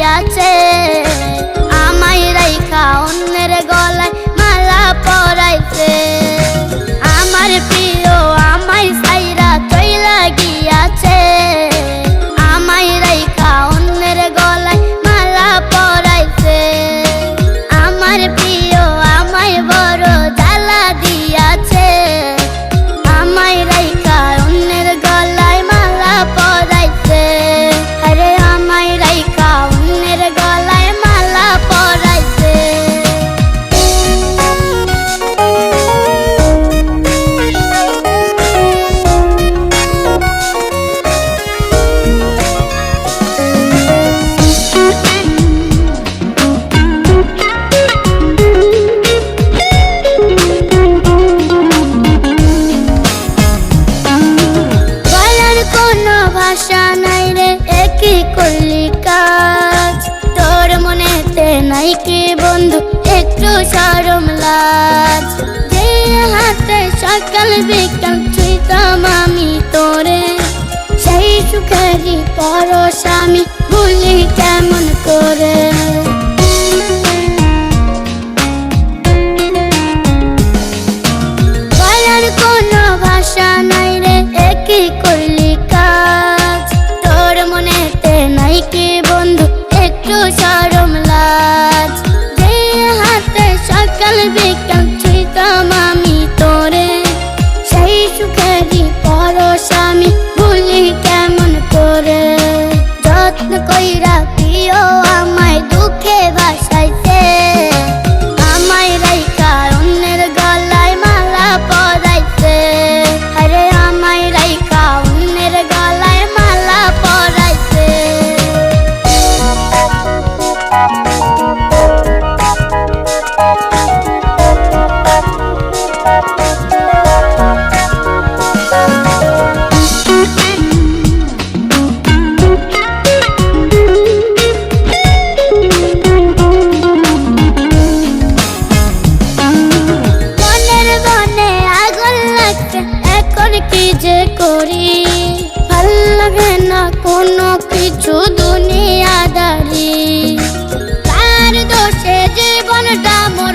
呀，姐。বিকাল ছুঁতাম আমি তোরে। সেই সুখেরই পরশ আমি ভুলি কেমন করে। কোনো ভাষা নাই রে তোর মনেতে সকাল বিকাল কি যে করি? ভালো লাগে না কোনো কিছু দুনিয়াদারি। তার দোষে জীবনটা মোর